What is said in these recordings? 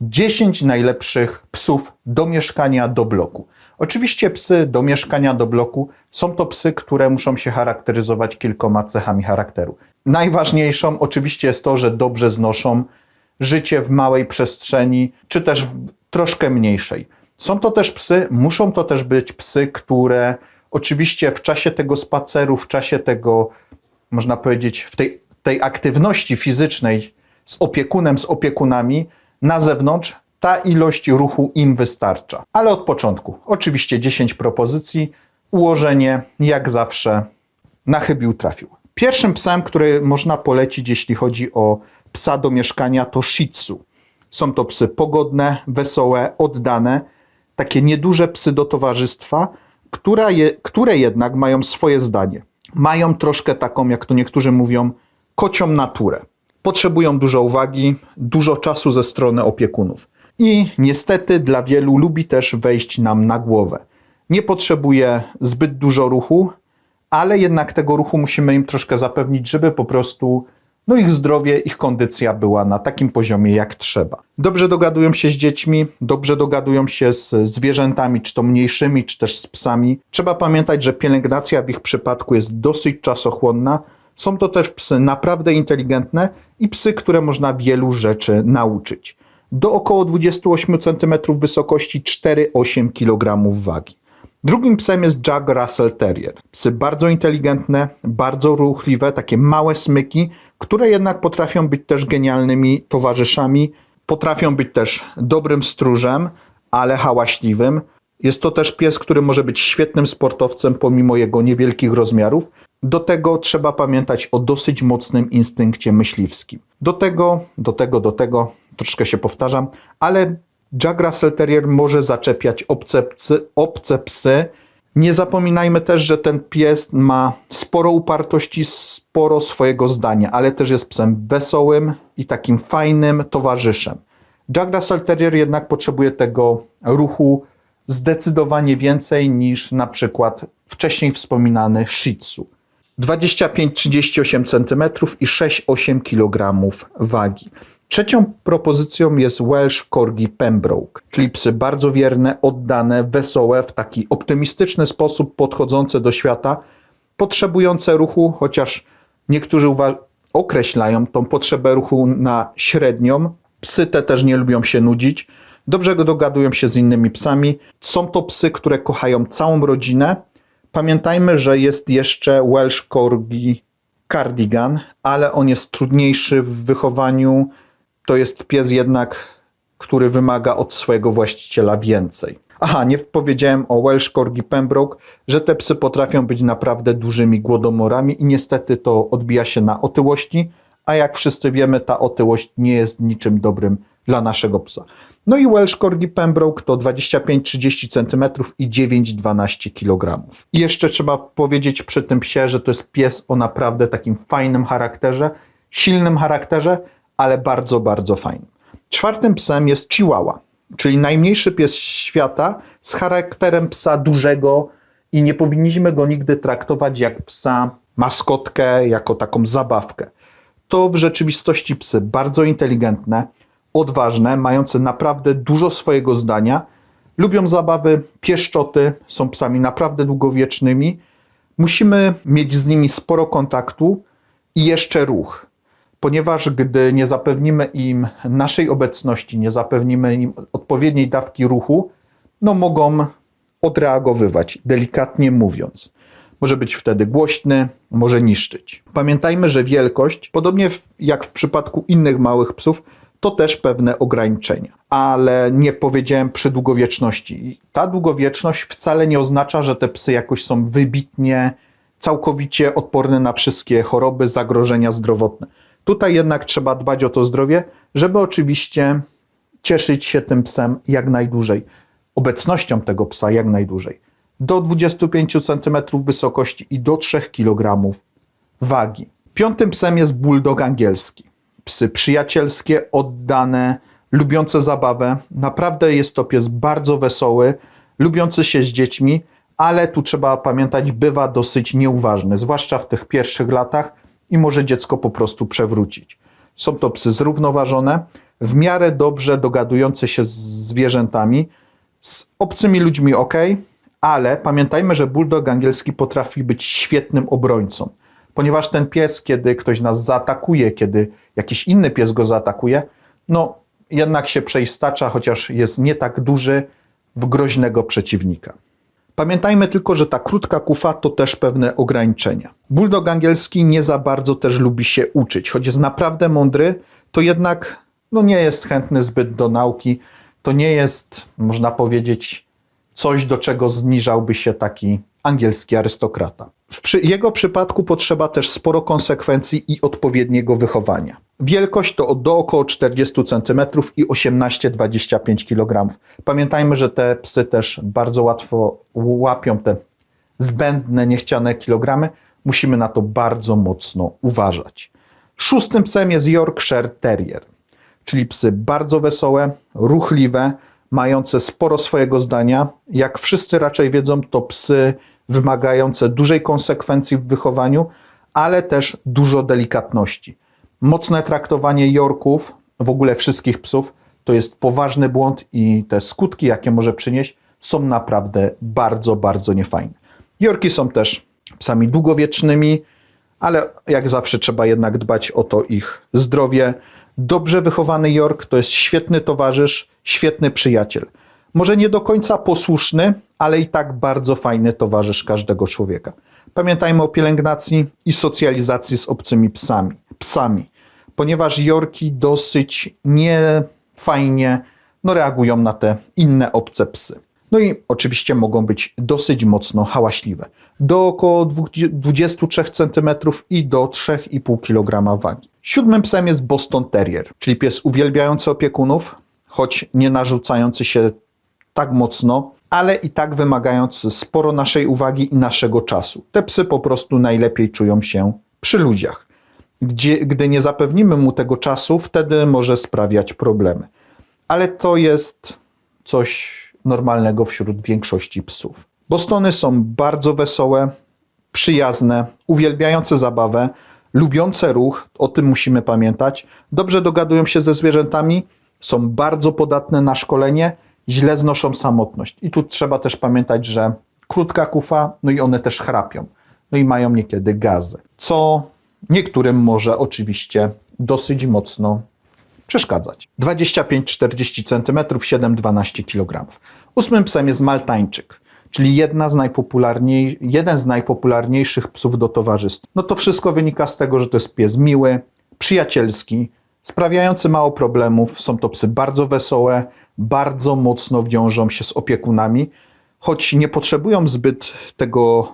10 najlepszych psów do mieszkania do bloku. Oczywiście psy do mieszkania do bloku są to psy, które muszą się charakteryzować kilkoma cechami charakteru. Najważniejszą oczywiście jest to, że dobrze znoszą życie w małej przestrzeni, czy też w troszkę mniejszej. Są to też psy, muszą to też być psy, które oczywiście w czasie tego spaceru, w czasie tego, można powiedzieć, w tej, tej aktywności fizycznej z opiekunem, z opiekunami na zewnątrz, ta ilość ruchu im wystarcza. Ale od początku, oczywiście 10 propozycji, ułożenie jak zawsze na chybił trafił. Pierwszym psem, który można polecić, jeśli chodzi o psa do mieszkania, to Shih Tzu. Są to psy pogodne, wesołe, oddane, takie nieduże psy do towarzystwa, która je, które jednak mają swoje zdanie. Mają troszkę taką, jak to niektórzy mówią, kocią naturę. Potrzebują dużo uwagi, dużo czasu ze strony opiekunów. I niestety dla wielu lubi też wejść nam na głowę. Nie potrzebuje zbyt dużo ruchu, ale jednak tego ruchu musimy im troszkę zapewnić, żeby po prostu no ich zdrowie, ich kondycja była na takim poziomie jak trzeba. Dobrze dogadują się z dziećmi, dobrze dogadują się z zwierzętami, czy to mniejszymi, czy też z psami. Trzeba pamiętać, że pielęgnacja w ich przypadku jest dosyć czasochłonna. Są to też psy naprawdę inteligentne i psy, które można wielu rzeczy nauczyć. Do około 28 cm wysokości 4-8 kg wagi. Drugim psem jest Jack Russell Terrier. Psy bardzo inteligentne, bardzo ruchliwe, takie małe smyki, które jednak potrafią być też genialnymi towarzyszami, potrafią być też dobrym stróżem, ale hałaśliwym. Jest to też pies, który może być świetnym sportowcem pomimo jego niewielkich rozmiarów. Do tego trzeba pamiętać o dosyć mocnym instynkcie myśliwskim. Do tego, do tego, do tego, troszkę się powtarzam, ale Jack Russell Terrier może zaczepiać obce psy, obce psy. Nie zapominajmy też, że ten pies ma sporo upartości, sporo swojego zdania, ale też jest psem wesołym i takim fajnym towarzyszem. Jack Russell Terrier jednak potrzebuje tego ruchu zdecydowanie więcej niż na przykład wcześniej wspominany Shih Tzu. 25-38 cm i 6-8 kg wagi. Trzecią propozycją jest Welsh Corgi Pembroke, czyli psy bardzo wierne, oddane, wesołe, w taki optymistyczny sposób podchodzące do świata, potrzebujące ruchu, chociaż niektórzy określają tą potrzebę ruchu na średnią. Psy te też nie lubią się nudzić, dobrze dogadują się z innymi psami. Są to psy, które kochają całą rodzinę. Pamiętajmy, że jest jeszcze Welsh Corgi Cardigan, ale on jest trudniejszy w wychowaniu. To jest pies jednak, który wymaga od swojego właściciela więcej. Aha, nie powiedziałem o Welsh Corgi Pembroke, że te psy potrafią być naprawdę dużymi głodomorami i niestety to odbija się na otyłości, a jak wszyscy wiemy, ta otyłość nie jest niczym dobrym dla naszego psa. No i Welsh Corgi Pembroke to 25-30 cm i 9-12 kg. I jeszcze trzeba powiedzieć przy tym psie, że to jest pies o naprawdę takim fajnym charakterze, silnym charakterze, ale bardzo, bardzo fajnym. Czwartym psem jest Chihuahua, czyli najmniejszy pies świata z charakterem psa dużego i nie powinniśmy go nigdy traktować jak psa maskotkę, jako taką zabawkę. To w rzeczywistości psy bardzo inteligentne, odważne, mające naprawdę dużo swojego zdania, lubią zabawy, pieszczoty, są psami naprawdę długowiecznymi. Musimy mieć z nimi sporo kontaktu i jeszcze ruch, ponieważ gdy nie zapewnimy im naszej obecności, nie zapewnimy im odpowiedniej dawki ruchu, no mogą odreagowywać, delikatnie mówiąc. Może być wtedy głośny, może niszczyć. Pamiętajmy, że wielkość, podobnie jak w przypadku innych małych psów, to też pewne ograniczenia. Ale nie powiedziałem przy długowieczności. Ta długowieczność wcale nie oznacza, że te psy jakoś są wybitnie, całkowicie odporne na wszystkie choroby, zagrożenia zdrowotne. Tutaj jednak trzeba dbać o to zdrowie, żeby oczywiście cieszyć się tym psem jak najdłużej, obecnością tego psa jak najdłużej. Do 25 cm wysokości i do 3 kg wagi. Piątym psem jest bulldog angielski. Psy przyjacielskie, oddane, lubiące zabawę. Naprawdę jest to pies bardzo wesoły, lubiący się z dziećmi, ale tu trzeba pamiętać, bywa dosyć nieuważny, zwłaszcza w tych pierwszych latach i może dziecko po prostu przewrócić. Są to psy zrównoważone, w miarę dobrze dogadujące się z zwierzętami, z obcymi ludźmi ok, ale pamiętajmy, że bulldog angielski potrafi być świetnym obrońcą, ponieważ ten pies, kiedy ktoś nas zaatakuje, kiedy jakiś inny pies go zaatakuje, no jednak się przeistacza, chociaż jest nie tak duży, w groźnego przeciwnika. Pamiętajmy tylko, że ta krótka kufa to też pewne ograniczenia. Bulldog angielski nie za bardzo też lubi się uczyć, choć jest naprawdę mądry, to jednak no, nie jest chętny zbyt do nauki. To nie jest, można powiedzieć, coś, do czego zniżałby się taki angielski arystokrata. W przy jego przypadku potrzeba też sporo konsekwencji i odpowiedniego wychowania. Wielkość to do około 40 cm i 18-25 kg. Pamiętajmy, że te psy też bardzo łatwo łapią te zbędne, niechciane kilogramy. Musimy na to bardzo mocno uważać. Szóstym psem jest Yorkshire Terrier, czyli psy bardzo wesołe, ruchliwe, mające sporo swojego zdania. Jak wszyscy raczej wiedzą, to psy wymagające dużej konsekwencji w wychowaniu, ale też dużo delikatności. Mocne traktowanie Yorków, w ogóle wszystkich psów, to jest poważny błąd i te skutki, jakie może przynieść, są naprawdę bardzo, bardzo niefajne. Yorki są też psami długowiecznymi, ale jak zawsze trzeba jednak dbać o to ich zdrowie. Dobrze wychowany York to jest świetny towarzysz, świetny przyjaciel. Może nie do końca posłuszny, ale i tak bardzo fajny towarzysz każdego człowieka. Pamiętajmy o pielęgnacji i socjalizacji z obcymi psami, psami ponieważ Yorki dosyć niefajnie no, reagują na te inne obce psy. No i oczywiście mogą być dosyć mocno hałaśliwe. Do około 23 cm i do 3,5 kg wagi. Siódmym psem jest Boston Terrier, czyli pies uwielbiający opiekunów, choć nie narzucający się tak mocno, ale i tak wymagający sporo naszej uwagi i naszego czasu. Te psy po prostu najlepiej czują się przy ludziach. Gdzie, gdy nie zapewnimy mu tego czasu, wtedy może sprawiać problemy. Ale to jest coś normalnego wśród większości psów. Bostony są bardzo wesołe, przyjazne, uwielbiające zabawę, lubiące ruch, o tym musimy pamiętać. Dobrze dogadują się ze zwierzętami, są bardzo podatne na szkolenie, źle znoszą samotność. I tu trzeba też pamiętać, że krótka kufa, no i one też chrapią. No i mają niekiedy gazy, co niektórym może oczywiście dosyć mocno przeszkadzać. 25-40 cm, 7-12 kg. Ósmym psem jest Maltańczyk, czyli jedna z najpopularniej, jeden z najpopularniejszych psów do towarzystwa. No to wszystko wynika z tego, że to jest pies miły, przyjacielski, sprawiający mało problemów. Są to psy bardzo wesołe, bardzo mocno wiążą się z opiekunami, choć nie potrzebują zbyt tego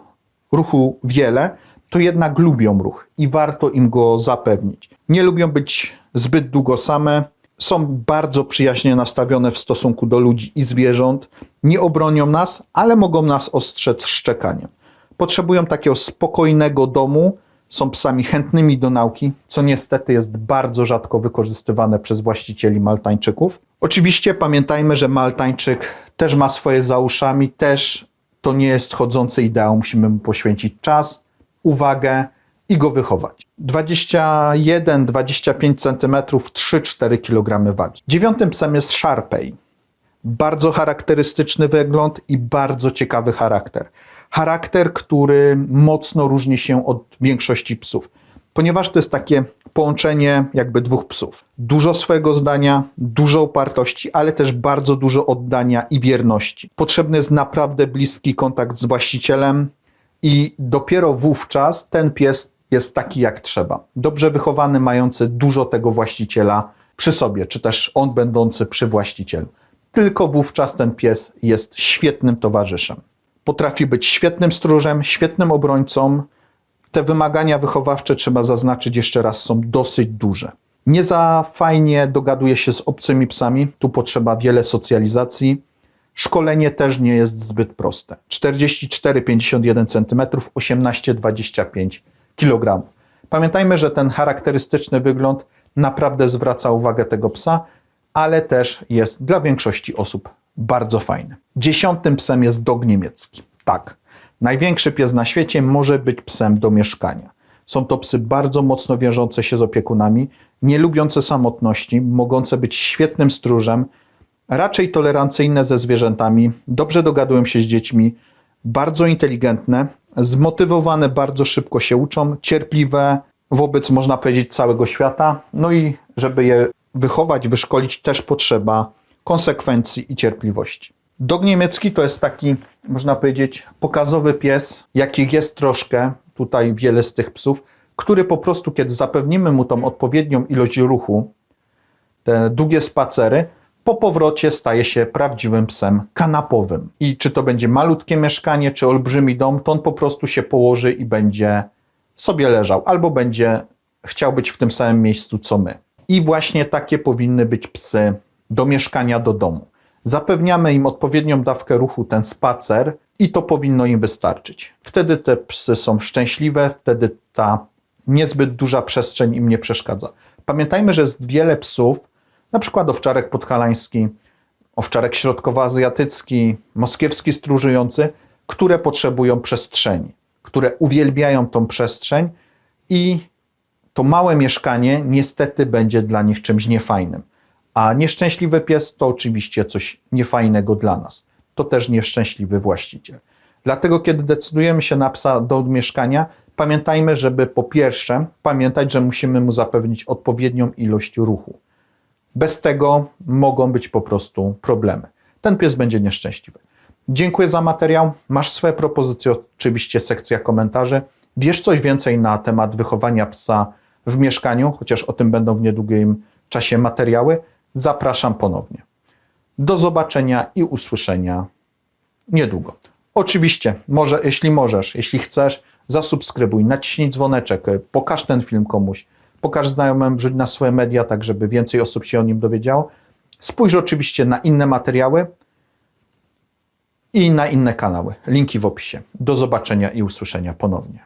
ruchu wiele, to jednak lubią ruch i warto im go zapewnić. Nie lubią być zbyt długo same, są bardzo przyjaźnie nastawione w stosunku do ludzi i zwierząt, nie obronią nas, ale mogą nas ostrzec szczekaniem. Potrzebują takiego spokojnego domu, są psami chętnymi do nauki, co niestety jest bardzo rzadko wykorzystywane przez właścicieli Maltańczyków. Oczywiście pamiętajmy, że Maltańczyk też ma swoje za uszami, też to nie jest chodzący ideał, musimy mu poświęcić czas, uwagę i go wychować. 21-25 cm, 3-4 kg wagi. Dziewiątym psem jest Sharpei. Bardzo charakterystyczny wygląd i bardzo ciekawy charakter. Charakter, który mocno różni się od większości psów, ponieważ to jest takie połączenie jakby dwóch psów. Dużo swojego zdania, dużo upartości, ale też bardzo dużo oddania i wierności. Potrzebny jest naprawdę bliski kontakt z właścicielem, i dopiero wówczas ten pies jest taki jak trzeba. Dobrze wychowany, mający dużo tego właściciela przy sobie, czy też on będący przy właścicielu. Tylko wówczas ten pies jest świetnym towarzyszem. Potrafi być świetnym stróżem, świetnym obrońcą. Te wymagania wychowawcze, trzeba zaznaczyć jeszcze raz, są dosyć duże. Nie za fajnie dogaduje się z obcymi psami, tu potrzeba wiele socjalizacji Szkolenie też nie jest zbyt proste. 44-51 cm, 18-25 kg. Pamiętajmy, że ten charakterystyczny wygląd naprawdę zwraca uwagę tego psa, ale też jest dla większości osób bardzo fajny. Dziesiątym psem jest dog niemiecki. Tak, największy pies na świecie może być psem do mieszkania. Są to psy bardzo mocno wiążące się z opiekunami. nie lubiące samotności, mogące być świetnym stróżem, raczej tolerancyjne ze zwierzętami, dobrze dogadują się z dziećmi, bardzo inteligentne, zmotywowane, bardzo szybko się uczą, cierpliwe wobec, można powiedzieć, całego świata. No i żeby je wychować, wyszkolić, też potrzeba konsekwencji i cierpliwości. Dog niemiecki to jest taki, można powiedzieć, pokazowy pies, jakich jest troszkę, tutaj wiele z tych psów, który po prostu, kiedy zapewnimy mu tą odpowiednią ilość ruchu, te długie spacery, po powrocie staje się prawdziwym psem kanapowym. I czy to będzie malutkie mieszkanie, czy olbrzymi dom, to on po prostu się położy i będzie sobie leżał, albo będzie chciał być w tym samym miejscu co my. I właśnie takie powinny być psy do mieszkania, do domu. Zapewniamy im odpowiednią dawkę ruchu, ten spacer, i to powinno im wystarczyć. Wtedy te psy są szczęśliwe, wtedy ta niezbyt duża przestrzeń im nie przeszkadza. Pamiętajmy, że jest wiele psów, na przykład owczarek podhalański, owczarek środkowoazjatycki, moskiewski stróżujący, które potrzebują przestrzeni, które uwielbiają tą przestrzeń i to małe mieszkanie niestety będzie dla nich czymś niefajnym. A nieszczęśliwy pies to oczywiście coś niefajnego dla nas. To też nieszczęśliwy właściciel. Dlatego, kiedy decydujemy się na psa do mieszkania, pamiętajmy, żeby po pierwsze pamiętać, że musimy mu zapewnić odpowiednią ilość ruchu. Bez tego mogą być po prostu problemy. Ten pies będzie nieszczęśliwy. Dziękuję za materiał. Masz swoje propozycje, oczywiście sekcja komentarzy. Wiesz coś więcej na temat wychowania psa w mieszkaniu, chociaż o tym będą w niedługim czasie materiały. Zapraszam ponownie. Do zobaczenia i usłyszenia niedługo. Oczywiście, może, jeśli możesz, jeśli chcesz, zasubskrybuj, naciśnij dzwoneczek, pokaż ten film komuś, pokaż znajomym, wrzuć na swoje media, tak żeby więcej osób się o nim dowiedziało. Spójrz oczywiście na inne materiały i na inne kanały. Linki w opisie. Do zobaczenia i usłyszenia ponownie.